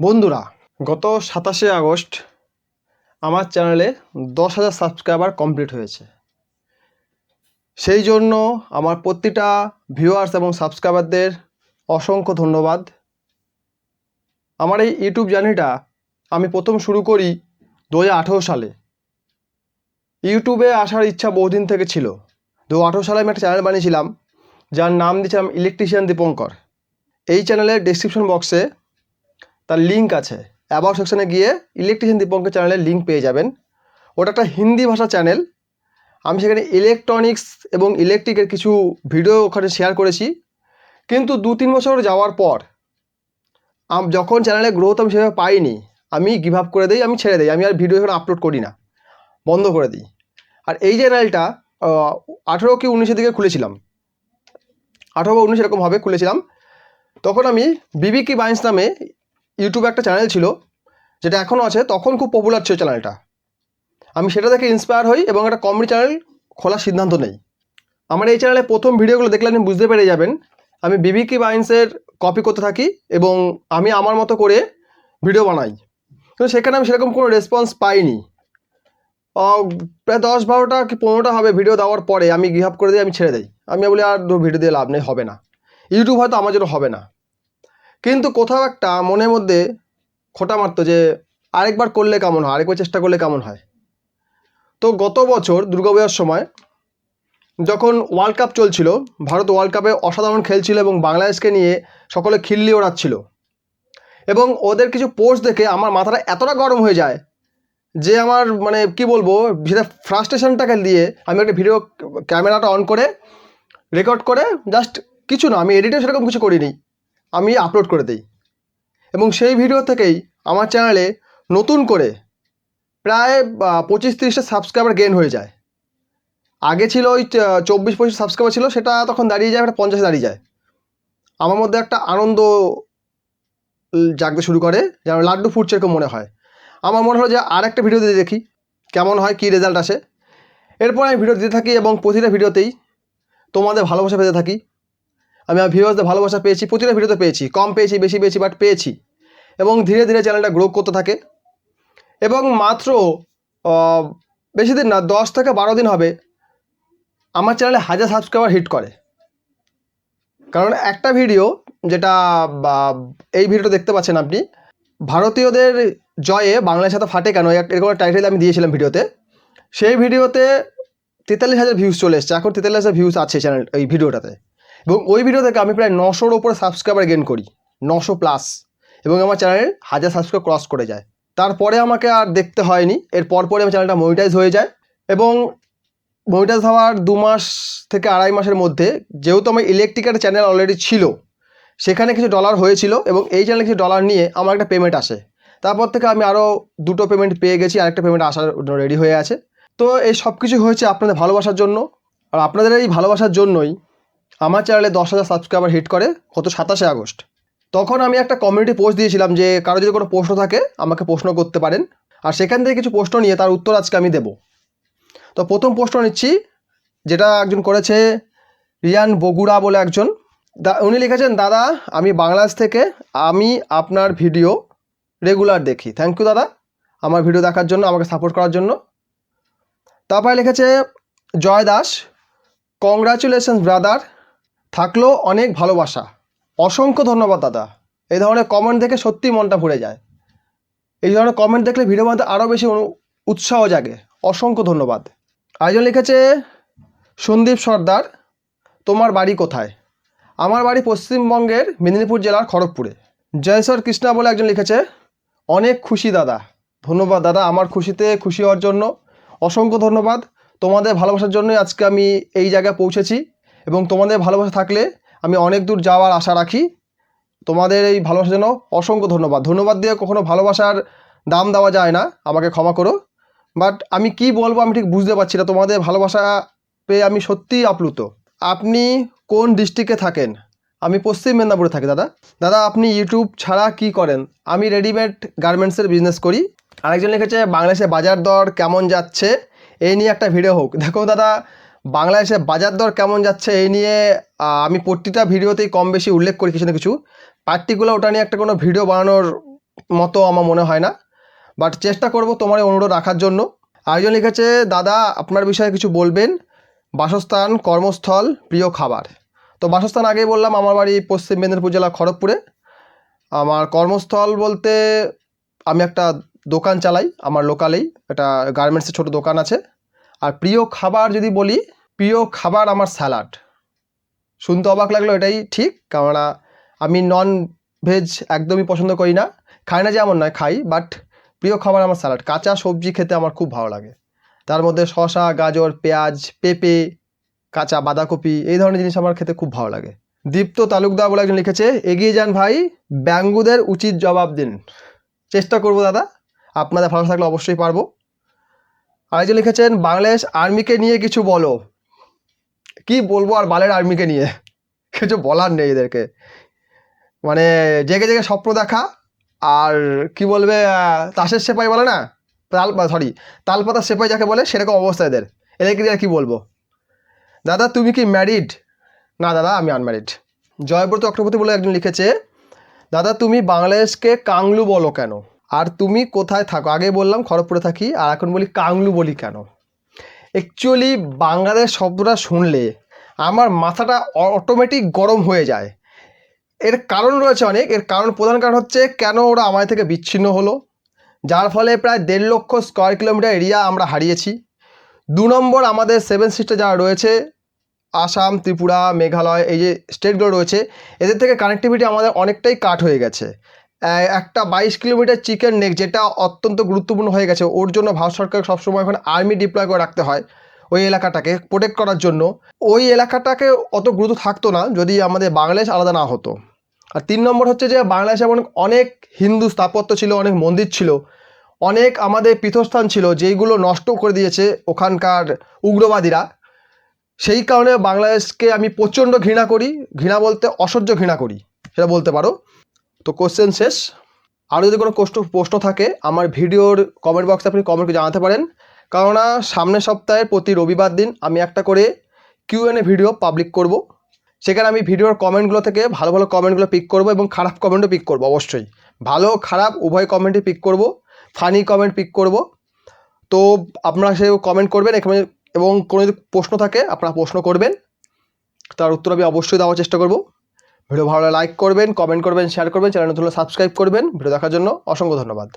বন্ধুরা, গত সাতাশে আগস্ট আমার চ্যানেলে দশ হাজার সাবস্ক্রাইবার কমপ্লিট হয়েছে। সেই জন্য আমার প্রতিটা ভিউয়ার্স এবং সাবস্ক্রাইবারদের অসংখ্য ধন্যবাদ। আমার এই ইউটিউব জার্নিটা আমি প্রথম শুরু করি দু হাজার আঠেরো সালে। ইউটিউবে আসার ইচ্ছা বহুদিন থেকে ছিল। দু সালে আমি একটা চ্যানেল বানিয়েছিলাম, যার নাম দিয়েছিলাম ইলেকট্রিশিয়ান দীপঙ্কর। এই চ্যানেলের ডিসক্রিপশন বক্সে তার লিঙ্ক আছে। অ্যাবাউট সেকশনে গিয়ে ইলেকট্রিশিয়ান দীপঙ্কর চ্যানেলের লিঙ্ক পেয়ে যাবেন। ওটা একটা হিন্দি ভাষা চ্যানেল আমি সেখানে ইলেকট্রনিক্স এবং ইলেকট্রিকের কিছু ভিডিও ওখানে শেয়ার করেছি। কিন্তু দু তিন বছর যাওয়ার পর যখন চ্যানেলে গ্রোথ আমি সেভাবে পাইনি, আমি গিভ আপ করে দিই, আমি ছেড়ে দিই, আমি আর ভিডিও এখানে আপলোড করি না। বন্ধ করে দিই। আর এই চ্যানেলটা আঠেরো কি উনিশের দিকে খুলেছিলাম। আঠেরো বা উনিশ এরকম খুলেছিলাম। তখন আমি বিবি কি বাইন্স নামে ইউটিউবে একটা চ্যানেল ছিল, যেটা এখনও আছে, তখন খুব পপুলার ছিল চ্যানেলটা আমি সেটা দেখে ইন্সপায়ার হই এবং একটা কমেডি চ্যানেল খোলার সিদ্ধান্ত নেই। আমার এই চ্যানেলে প্রথম ভিডিওগুলো দেখলে আপনি বুঝতে পেরে যাবেন, আমি বিবি কি বাইন্সের কপি করতে থাকি এবং আমি আমার মতো করে ভিডিও বানাই। কিন্তু সেখানে আমি সেরকম কোনো রেসপন্স পাইনি। প্রায় দশ বারোটা কি পনেরোটা হবে ভিডিও দেওয়ার পরে আমি গিভ আপ করে দিই আমি ছেড়ে দিই। আমি বলি আর ভিডিও দিয়ে লাভ নেই, হবে না। ইউটিউব হয়তো আমার জন্য হবে না। কিন্তু কোথাও একটা মনের মধ্যে খোটা মারতো যে, আরেকবার করলে কেমন হয়? আরেকবার চেষ্টা করলে কেমন হয়? তো গত বছর দুর্গাপূজার সময় যখন ওয়ার্ল্ড কাপ চলছিল, ভারত ওয়ার্ল্ড কাপে অসাধারণ খেলছিল এবং বাংলাদেশকে নিয়ে সকলে খিল্লি ওড়াচ্ছিল। এবং ওদের কিছু পোস্ট দেখে আমার মাথাটা এতটা গরম হয়ে যায় যে, আমার মানে কি বলব, সেটা ফ্রাস্ট্রেশনটাকে দিয়ে আমি একটা ভিডিও ক্যামেরাটা অন করে রেকর্ড করে জাস্ট কিছু না, আমি এডিটও সেরকম কিছু করিনি। আমি আপলোড করে দিই। এবং সেই ভিডিও থেকেই আমার চ্যানেলে নতুন করে প্রায় পঁচিশ তিরিশটা সাবস্ক্রাইবার গেন হয়ে যায়। আগে ছিল ওই চব্বিশ পঁচিশ সাবস্ক্রাইবার ছিল, সেটা তখন দাঁড়িয়ে যায়, একটা পঞ্চাশে দাঁড়িয়ে যায়। আমার মধ্যে একটা আনন্দ জাগতে শুরু করে, যেন লাড্ডু ফুটছে এরকম মনে হয়। আমার মনে হলো যে আর একটা ভিডিও দিয়ে দেখি, কেমন হয়, কী রেজাল্ট আসে। এরপর আমি ভিডিও দিতে থাকি এবং প্রতিটা ভিডিওতেই তোমাদের ভালোবাসা পেতে থাকি। আমি আমার ভিউয়ার্সদের ভালোবাসা পেয়েছি, প্রতিটা ভিডিওতে পেয়েছি, কম পেয়েছি, বেশি পেয়েছি বাট পেয়েছি। এবং ধীরে ধীরে চ্যানেলটা গ্রো করতে থাকে। এবং মাত্র বেশি দিন না, দশ থেকে বারো দিন হবে, আমার চ্যানেলে হাজার সাবস্ক্রাইবার হিট করে। কারণ একটা ভিডিও যেটা এই ভিডিওটা দেখতে পাচ্ছেন আপনি, ভারতীয়দের জয়ে বাংলার সাথে ফাটে কেন? এরকম টাইটেল আমি দিয়েছিলাম ভিডিওতে সেই ভিডিওতে তেতাল্লিশ হাজার ভিউজ চলে এসছে। এখন তেতাল্লিশ হাজার ভিউজ আছে চ্যানেল এই ভিডিওটাতে এবং ওই ভিডিও থেকে আমি প্রায় নশোর ওপরে সাবস্ক্রাইবার গেন করি, নশো প্লাস এবং আমার চ্যানেল হাজার সাবস্ক্রাইব ক্রস করে যায়। তারপরে আমাকে আর দেখতে হয়নি, এর পরপরে আমার চ্যানেলটা মনিটাইজ হয়ে যায়। এবং মনিটাইজ হওয়ার দু মাস থেকে আড়াই মাসের মধ্যে যেহেতু আমার ইলেকট্রিকের চ্যানেল অলরেডি ছিল, সেখানে কিছু ডলার হয়েছিল এবং এই চ্যানেলে কিছু ডলার নিয়ে আমার একটা পেমেন্ট আসে। তারপর থেকে আমি আরও দুটো পেমেন্ট পেয়ে গেছি, আরেকটা পেমেন্ট আসার রেডি হয়ে আছে। তো এই সব কিছু হয়েছে আপনাদের ভালোবাসার জন্য। আর আপনাদের এই ভালোবাসার জন্যই আমার চ্যানেলে দশ হাজার সাবস্ক্রাইবার হিট করে গত সাতাশে আগস্ট। তখন আমি একটা কমিউনিটি পোস্ট দিয়েছিলাম যে, কারও যদি কোনো প্রশ্ন থাকে, আমাকে প্রশ্ন করতে পারেন। আর সেখান থেকে কিছু প্রশ্ন নিয়ে তার উত্তর আজকে আমি দেব। তো প্রথম প্রশ্ন নিচ্ছি, যেটা একজন করেছে রিয়ান বগুড়া বলে একজন। উনি লিখেছেন, দাদা, আমি বাংলাদেশ থেকে, আমি আপনার ভিডিও রেগুলার দেখি। থ্যাংক ইউ দাদা, আমার ভিডিও দেখার জন্য, আমাকে সাপোর্ট করার জন্য। তারপরে লিখেছে, জয় দাস কংগ্রাচুলেশন ব্রাদার থাকল অনেক ভালোবাসা। অসংখ্য ধন্যবাদ, দাদা। এই ধরনের কমেন্ট দেখে সত্যি মনটা ভরে যায়। এই ধরনের কমেন্ট দেখলে ভিডিও বানাতে আরও বেশি উৎসাহ জাগে। অসংখ্য ধন্যবাদ। আরেকজন লিখেছে সন্দীপ সর্দার, তোমার বাড়ি কোথায়? আমার বাড়ি পশ্চিমবঙ্গের মেদিনীপুর জেলার খড়গপুরে। জয়সর কৃষ্ণা বলে একজন লিখেছে, অনেক খুশি, দাদা। ধন্যবাদ, দাদা। আমার খুশিতে খুশি হওয়ার জন্য। অসংখ্য ধন্যবাদ। তোমাদের ভালোবাসার জন্যই আজকে আমি এই জায়গায় পৌঁছেছি। এবং তোমাদের ভালোবাসা থাকলে আমি অনেক দূর যাওয়ার আশা রাখি। তোমাদের এই ভালোবাসার জন্য অসংখ্য ধন্যবাদ। ধন্যবাদ দিয়ে কখনো ভালোবাসার দাম দেওয়া যায় না, আমাকে ক্ষমা করো। বাট আমি কি বলব আমি ঠিক বুঝতে পারছি না, তোমাদের ভালোবাসা পেয়ে আমি সত্যিই আপ্লুত। আপনি কোন ডিস্ট্রিক্টে থাকেন? আমি পশ্চিম মেদিনীপুরে থাকি দাদা। দাদা, আপনি ইউটিউব ছাড়া কি করেন? আমি রেডিমেড গার্মেন্টসের বিজনেস করি। আরেকজন লিখেছে, বাংলাদেশে বাজার দর কেমন যাচ্ছে? এই নিয়ে একটা ভিডিও হোক। দেখো দাদা বাংলাদেশে বাজার দর কেমন যাচ্ছে এই নিয়ে আমি প্রতিটা ভিডিওতেই কম বেশি উল্লেখ করি কিছু না কিছু। পার্টিকুলার ওটা নিয়ে একটা কোনো ভিডিও বানানোর মতো আমার মনে হয় না। বাট চেষ্টা করব তোমার অনুরোধ রাখার জন্য। আরেকজন লিখেছে, দাদা, আপনার বিষয়ে কিছু বলবেন? বাসস্থান, কর্মস্থল, প্রিয় খাবার। তো বাসস্থান আগেই বললাম, আমার বাড়ি পশ্চিম মেদিনীপুর জেলা খড়গপুরে। আমার কর্মস্থল বলতে, আমি একটা দোকান চালাই, আমার লোকালেই একটা গার্মেন্টসের ছোটো দোকান আছে। আর প্রিয় খাবার যদি বলি, প্রিয় খাবার আমার স্যালাড। শুনতে অবাক লাগল এটাই ঠিক, কেননা আমি নন ভেজ একদমই পছন্দ করি না। খাই না যেমন নয়, খাই বাট প্রিয় খাবার আমার স্যালাড। কাঁচা সবজি খেতে আমার খুব ভালো লাগে। তার মধ্যে শশা গাজর, পেঁয়াজ, পেঁপে, কাঁচা বাঁধাকপি, এই ধরনের জিনিস আমার খেতে খুব ভালো লাগে। দীপ্ত তালুকদার বলে একজন লিখেছে, এগিয়ে যান ভাই, ব্যাঙ্গুদের উচিত জবাব দিন। চেষ্টা করব দাদা, আপনাদের ভালো থাকলে অবশ্যই পারব। আরেকজন লিখেছেন, বাংলাদেশ আর্মিকে নিয়ে কিছু বলো। কি বলব আর বালের আর্মিকে নিয়ে? কিছু বলার নেই এদেরকে। মানে জেগে জেগে স্বপ্ন দেখা, আর কি বলবে তাসের সেপাই বলে না? তাল সরি তালপাতার সেপাই যাকে বলে, সেরকম অবস্থা এদের। এদেরকে নিয়ে আর কী বলব? দাদা, তুমি কি ম্যারিড না দাদা, আমি আনম্যারিড জয়ব্রত চক্রবর্তী বলে একজন লিখেছে, দাদা, তুমি বাংলাদেশকে কাংলু বলো কেন? আর তুমি কোথায় থাকো? আগে বললাম খড়গপুরে থাকি, আর এখন বলি কাংলু বলি কেন? অ্যাকচুয়ালি বাংলাদেশ শব্দটা শুনলে আমার মাথাটা অটোমেটিক গরম হয়ে যায়। এর কারণ রয়েছে অনেক, এর কারণ প্রধান কারণ হচ্ছে কেন ওরা আমাদের থেকে বিচ্ছিন্ন হলো? যার ফলে প্রায় দেড় লক্ষ স্কোয়ার কিলোমিটার এরিয়া আমরা হারিয়েছি। দু নম্বর আমাদের সেভেন সিস্টার যারা রয়েছে, আসাম, ত্রিপুরা, মেঘালয়, এই যে স্টেটগুলো রয়েছে, এদের থেকে কানেক্টিভিটি আমাদের অনেকটাই কাট হয়ে গেছে। একটা বাইশ কিলোমিটার চিকেন নেক যেটা অত্যন্ত গুরুত্বপূর্ণ হয়ে গেছে। ওর জন্য ভারত সরকার সবসময় এখন আর্মি ডিপ্লয় করে রাখতে হয় ওই এলাকাটাকে প্রোটেক্ট করার জন্য। ওই এলাকাটাকে অত গুরুত্ব থাকতো না যদি আমাদের বাংলাদেশ আলাদা না হতো। আর তিন নম্বর হচ্ছে যে বাংলাদেশে এমন অনেক হিন্দু স্থাপত্য ছিল, অনেক মন্দির ছিল, অনেক আমাদের পীঠস্থান ছিল যেইগুলো নষ্ট করে দিয়েছে ওখানকার উগ্রবাদীরা। সেই কারণে বাংলাদেশকে আমি প্রচণ্ড ঘৃণা করি। ঘৃণা বলতে অসহ্য ঘৃণা করি, সেটা বলতে পারো। তো কোশ্চেন শেষ। আরও যদি কোনো প্রশ্ন প্রশ্ন থাকে, আমার ভিডিওর কমেন্ট বক্সে আপনি কমেন্ট জানাতে পারেন। কেননা সামনের সপ্তাহের প্রতি রবিবার দিন আমি একটা করে কিউএনএ ভিডিও পাবলিক করব। সেখানে আমি ভিডিওর কমেন্টগুলো থেকে ভালো ভালো কমেন্টগুলো পিক করব এবং খারাপ কমেন্টও পিক করব, অবশ্যই। ভালো, খারাপ, উভয় কমেন্টই পিক করব ফানি কমেন্ট পিক করব। তো আপনারা সে কমেন্ট করবেন এখানে এবং কোনো যদি প্রশ্ন থাকে, আপনারা প্রশ্ন করবেন। তার উত্তর আমি অবশ্যই দেওয়ার চেষ্টা করব। ভিডিও ভালো লাইক করবেন কমেন্ট করবেন শেয়ার করবেন চ্যানেল নতুন সাবস্ক্রাইব করবেন। ভিডিও দেখার জন্য অসংখ্য ধন্যবাদ।